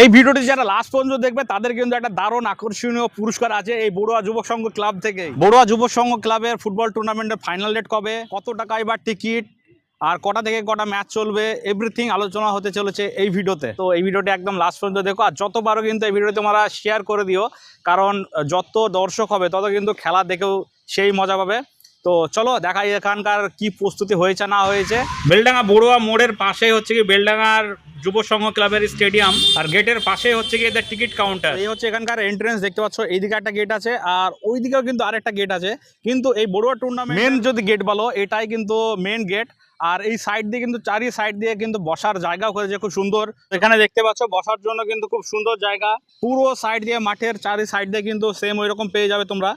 এই ভিডিওটি যারা লাস্ট পর্যন্ত দেখবে, তাদের কিন্তু একটা দারুণ আকর্ষণীয় পুরস্কার আছে এই বড়ুয়া যুবক সংঘ ক্লাব থেকে। বড়ুয়া যুবক সংঘ ক্লাবের ফুটবল টুর্নামেন্টের ফাইনাল ডেট কবে, কত টাকা এবার টিকিট আর কটা থেকে কটা ম্যাচ চলবে এভরিথিং আলোচনা হতে চলেছে এই ভিডিওতে। তো এই ভিডিওটি একদম লাস্ট পর্যন্ত দেখো, আর যত পারো কিন্তু এই ভিডিওতে তোমরা শেয়ার করে দিও, কারণ যত দর্শক হবে, তত কিন্তু খেলা দেখেও সেই মজা পাবে। তো চলো, দেখাই এখানকার কি প্রস্তুতি হয়েছে, না হয়েছে। বেলডাঙ্গা বড়ুয়া মোড়ের পাশে হচ্ছে কি, বেলডাঙ্গার যুব সংঘ ক্লাবের স্টেডিয়াম। আর গেটের পাশে হচ্ছে গিয়ে এদের টিকিট কাউন্টার এই হচ্ছে এখানকার এন্ট্রেন্স দেখতে পাচ্ছ এইদিকে একটা গেট আছে আর ওই দিকেও কিন্তু আরেকটা গেট আছে। কিন্তু এই বড়ুয়া টুর্নামেন্ট মেন যদি গেট বলো এটাই কিন্তু মেন গেট আর এই সাইড দিয়ে কিন্তু চারি সাইড দিয়ে কিন্তু বসার জায়গাও করেছে খুব সুন্দর। এখানে দেখতে পাচ্ছ বসার জন্য কিন্তু খুব সুন্দর জায়গা। পুরো সাইড দিয়ে মাঠের চারি সাইড দিয়ে কিন্তু সেম ওই রকম পেয়ে যাবে তোমরা।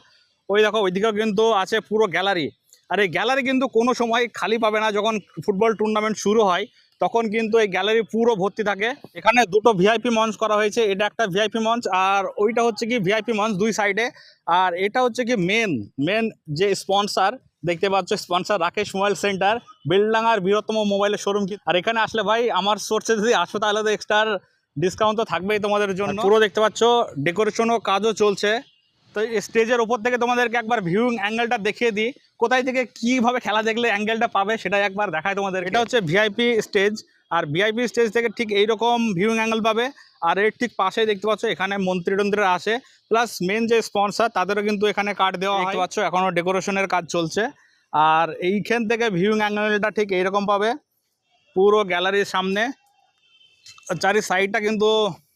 ওই দেখো ওইদিকেও কিন্তু আছে পুরো গ্যালারি আর এই গ্যালারি কিন্তু কোনো সময় খালি পাবে না যখন ফুটবল টুর্নামেন্ট শুরু হয়। তখন কিন্তু এই গ্যালারি পুরো ভর্তি থাকে। এখানে দুটো ভিআইপি মঞ্চ করা হয়েছে, এটা একটা ভিআইপি মঞ্চ আর ওইটা হচ্ছে কি ভিআইপি মঞ্চ দুই সাইডে। আর এটা হচ্ছে কি মেন মেন যে স্পন্সার দেখতে পাচ্ছ স্পন্সার রাকেশ মোবাইল সেন্টার, বেলডাঙ্গার বৃহত্তম মোবাইলের শোরুম কি আর এখানে আসলে ভাই আমার সোর্সে যদি আসো তাহলে তো এক্সট্রা ডিসকাউন্ট তো থাকবেই তোমাদের জন্য। পুরো দেখতে পাচ্ছ ডেকোরেশনও কাজও চলছে। তো এই স্টেজের ওপর থেকে তোমাদেরকে একবার ভিউইং অ্যাঙ্গেলটা দেখিয়ে দিই। কোথায় থেকে কীভাবে খেলা দেখলে অ্যাঙ্গেলটা পাবে সেটাই একবার দেখায় তোমাদের এটা হচ্ছে ভিআইপি স্টেজ আর ভিআইপি স্টেজ থেকে ঠিক এইরকম ভিউইং অ্যাঙ্গেল পাবে। আর এর ঠিক পাশেই দেখতে পাচ্ছ এখানে মন্ত্রী টন্ত্রীরা আসে। প্লাস মেন যে স্পন্সার তাদেরও কিন্তু এখানে কার্ড দেওয়া দেখতে পাচ্ছ এখনও ডেকোরেশনের কাজ চলছে। আর এইখান থেকে ভিউইং অ্যাঙ্গেলটা ঠিক এইরকম পাবে। পুরো গ্যালারির সামনে। চারি সাইডটা কিন্তু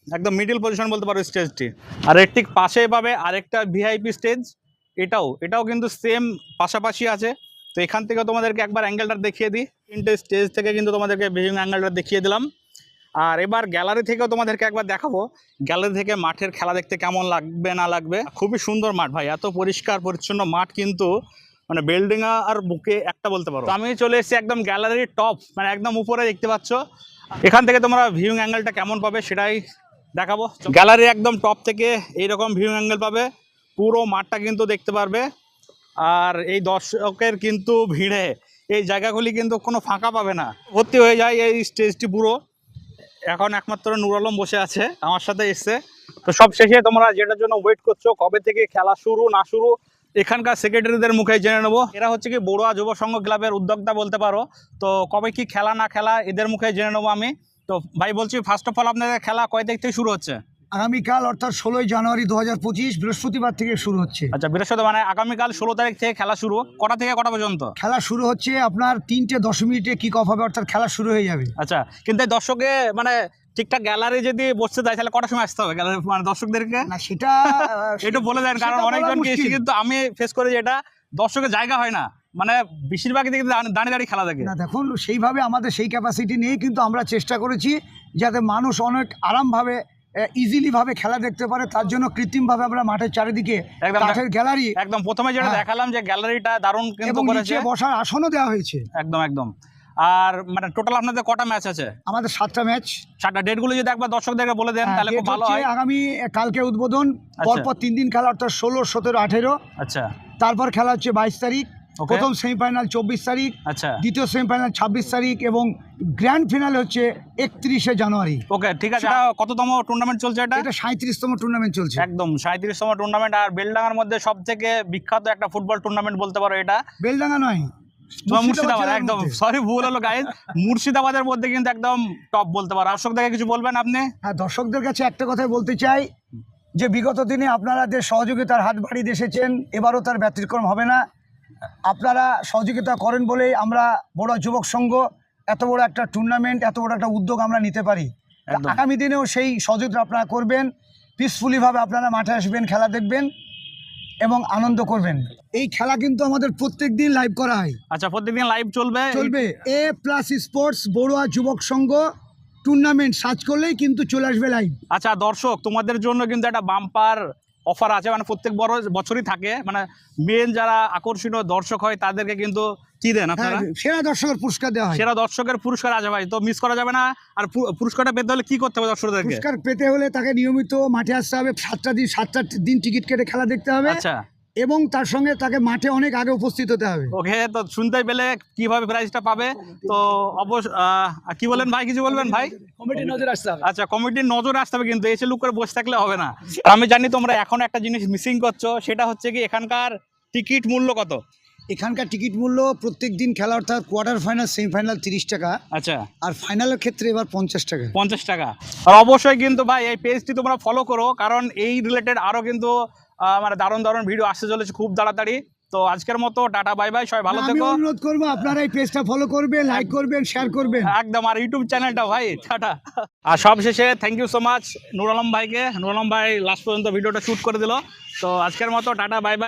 একদম মিডিল পজিশন বলতে পারো স্টেজটি আর এর ঠিক পাশেই পাবে আরেকটা ভিআইপি স্টেজ এটাও এটাও কিন্তু সেম পাশাপাশি আছে। তো এখান থেকে তোমাদেরকে একবার অ্যাঙ্গেলটা দেখিয়ে দিই। তিনটে স্টেজ থেকে কিন্তু তোমাদেরকে ভিউইং অ্যাঙ্গেলটা দেখিয়ে দিলাম। আর এবার গ্যালারি থেকেও তোমাদেরকে একবার দেখাবো। গ্যালারি থেকে মাঠের খেলা দেখতে কেমন লাগবে, না লাগবে? খুবই সুন্দর মাঠ ভাই, এত পরিষ্কার, পরিচ্ছন্ন মাঠ কিন্তু মানে বিল্ডিংয়া আর বুকে একটা বলতে পারো। আমি চলে এসেছি একদম গ্যালারির টপ মানে একদম উপরে দেখতে পাচ্ছ। এখান থেকে তোমরা ভিউইং অ্যাঙ্গেলটা কেমন পাবে সেটাই দেখাবো। গ্যালারি একদম টপ থেকে এইরকম ভিউ অ্যাঙ্গেল পাবে। পুরো মাঠটা কিন্তু দেখতে পারবে। আর এই দর্শকের কিন্তু ভিড়ে। এই জায়গাগুলি কিন্তু কোনো ফাঁকা পাবে না। ভর্তি হয়ে যায় এই স্টেজটি পুরো। এখন একমাত্র নুর আলম বসে আছে, আমার সাথে এসছে। তো সব শেষে তোমরা যেটার জন্য ওয়েট করছ, কবে থেকে খেলা শুরু, না শুরু, এখানকার সেক্রেটারিদের মুখে জেনে নেব। এরা হচ্ছে কি বড়ুয়া যুব সংঘ ক্লাবের উদ্যোক্তা বলতে পারো। তো কবে কি খেলা না খেলা, এদের মুখে জেনে নেব আমি। তো ভাই বলছি ফার্স্ট অফ অল আপনাদের খেলা কয় তারিখ থেকে শুরু হচ্ছে? আগামীকাল অর্থাৎ ষোলোই জানুয়ারি দু হাজার পঁচিশ বৃহস্পতিবার থেকে শুরু হচ্ছে। আচ্ছা বৃহস্পতিবার মানে আগামীকাল ষোলো তারিখ থেকে খেলা শুরু কটা থেকে কটা পর্যন্ত? খেলা শুরু হচ্ছে আপনার তিনটে দশ মিনিটে কিক অফ হবে অর্থাৎ খেলা শুরু হয়ে যাবে। আচ্ছা কিন্তু দর্শকে মানে ঠিকঠাক গ্যালারি যদি বসতে যায় তাহলে কটার সময় আসতে হবে গ্যালারি মানে দর্শকদেরকে? না সেটা একটু বলে দেন কারণ অনেকজনকে কিন্তু আমি ফেস করে যেটা দর্শকের জায়গা হয় না। মানে বেশিরভাগই দিকে দাঁড়িয়ে দাঁড়িয়ে খেলা দেখে। না দেখুন সেইভাবে আমাদের সেই ক্যাপাসিটি নেই কিন্তু আমরা চেষ্টা করেছি যাতে মানুষ অনেক আরামভাবে ইজিলি ভাবে খেলা দেখতে পারে। তার জন্য কৃত্রিমভাবে আমরা মাঠের চারিদিকে কাঠের গ্যালারি একদম প্রথমে যেটা হ্যাঁ। দেখালাম যে গ্যালারিটা দারুণ কিন্তু করেছে। বসার আসনও দেওয়া হয়েছে। একদম একদম। আর মানে টোটাল আপনাদের কটা ম্যাচ আছে? আমাদের সাতটা ম্যাচ সাতটা। ডেটগুলো যদি একবার দর্শকদেরকে বলে দেন তাহলে খুব ভালো হয়। আগামী কালকে উদ্বোধন আচ্ছা। পরপর তিন দিন খেলা অর্থাৎ ষোলো সতেরো আঠেরো। আচ্ছা। তারপর খেলা হচ্ছে বাইশ তারিখ। প্রথম সেমিফাইনাল চব্বিশ তারিখ আচ্ছা। দ্বিতীয় সেমিফাইনাল ছাব্বিশ তারিখ এবং গ্র্যান্ড ফিনাল হচ্ছে একত্রিশে জানুয়ারি। ওকে ঠিক আছে। এটা কততম টুর্নামেন্ট চলছে এটা? এটা সাঁত্রিশতম টুর্নামেন্ট চলছে। একদম সাঁত্রিশতম টুর্নামেন্ট আর বেলডাঙ্গার মধ্যে সব থেকে বিখ্যাত একটা ফুটবল টুর্নামেন্ট বলতে পারো এটা? বেলডাঙ্গা নয় মুর্শিদাবাদ একদম। মধ্যে। সরি ভুল হলো গাইজ মুর্শিদাবাদের মধ্যে কিন্তু একদম টপ বলতে পারো। দর্শকদেরকে কিছু বলবেন আপনি? হ্যাঁ দর্শকদের কাছে একটা কথাই বলতে চাই যে বিগত দিনে আপনারা যে সহযোগিতার হাত বাড়িয়ে এসেছেন এবারও তার ব্যতিক্রম হবে না। আপনারা সহযোগিতা করেন বলেই আমরা বড় যুবক সংঘ এত বড় একটা টুর্নামেন্ট এত বড় একটা উদ্যোগ আমরা নিতে পারি। আগামী দিনেও সেই সহযোগিতা আপনারা করবেন পিসফুলিভাবে আপনারা মাঠে আসবেন খেলা দেখবেন এবং আনন্দ করবেন। এই খেলা কিন্তু আমাদের প্রত্যেক দিন লাইভ করা হয়। আচ্ছা প্রত্যেকদিন লাইভ চলবে? চলবে। এ প্লাস স্পোর্টস বড়ুয়া যুবক সংঘ টুর্নামেন্ট সার্চ করলেই কিন্তু চলে আসবে লাইভ আচ্ছা দর্শক তোমাদের জন্য কিন্তু একটা বাম্পার অফার আছে মানে প্রত্যেক বড় বছরই থাকে। মানে মেন যারা আকর্ষণীয় দর্শক হয় তাদেরকে কিন্তু কি দেন আপনারা? হ্যাঁ, সেরা দর্শকের পুরস্কার দেওয়া হয়। সেরা দর্শকের পুরস্কার আছে ভাই তো মিস করা যাবে না। আর পুরস্কারটা পেতে হলে কি করতে হবে দর্শকদের পুরস্কার পেতে হলে তাকে নিয়মিত মাঠে আসতে হবে। সাতটা দিন সাতটা দিন টিকিট কেটে খেলা দেখতে হবে। আচ্ছা। এবং তার সঙ্গে তাকে মাঠে অনেক আগে উপস্থিত হতে হবে। ওকে তো শুনতে পেলে কীভাবে প্রাইজটা পাবে? তো অবশ্য কি বলেন ভাই কিছু বলবেন ভাই? কমিটি নজর আসতে হবে। আচ্ছা কমিটির নজর আসতে হবে কিন্তু এসে লুক করে বসে থাকলে হবে না। আমি জানি তোমরা এখন একটা জিনিস মিসিং করছ সেটা হচ্ছে কি এখানকার টিকিট মূল্য কত? এখানকার টিকিট মূল্য প্রত্যেক দিন খেলা অর্থাৎ কোয়ার্টার ফাইনাল সেমিফাইনাল তিরিশ টাকা। আচ্ছা। আর ফাইনালের ক্ষেত্রে এবার পঞ্চাশ টাকা। পঞ্চাশ টাকা। আর অবশ্যই কিন্তু ভাই এই পেজটি তোমরা ফলো করো কারণ এই রিলেটেড আরও কিন্তু মানে দারুণ দারুণ ভিডিও আসতে চলেছে খুব তাড়াতাড়ি। তো আজকের মতো টাটা বাই বাই সবাই ভালো থেকো। অনুরোধ করব আপনারা এই পেজটা ফলো করবেন লাইক করবেন শেয়ার করবেন। একদম আর ইউটিউব চ্যানেলটা ভাই টাটা। আর সব শেষে thank you so much Nur Alam ভাইকে। নুর আলম ভাই লাস্ট পর্যন্ত ভিডিওটা শ্যুট করে দিল। তো আজকের মতো টাটা বাই বাই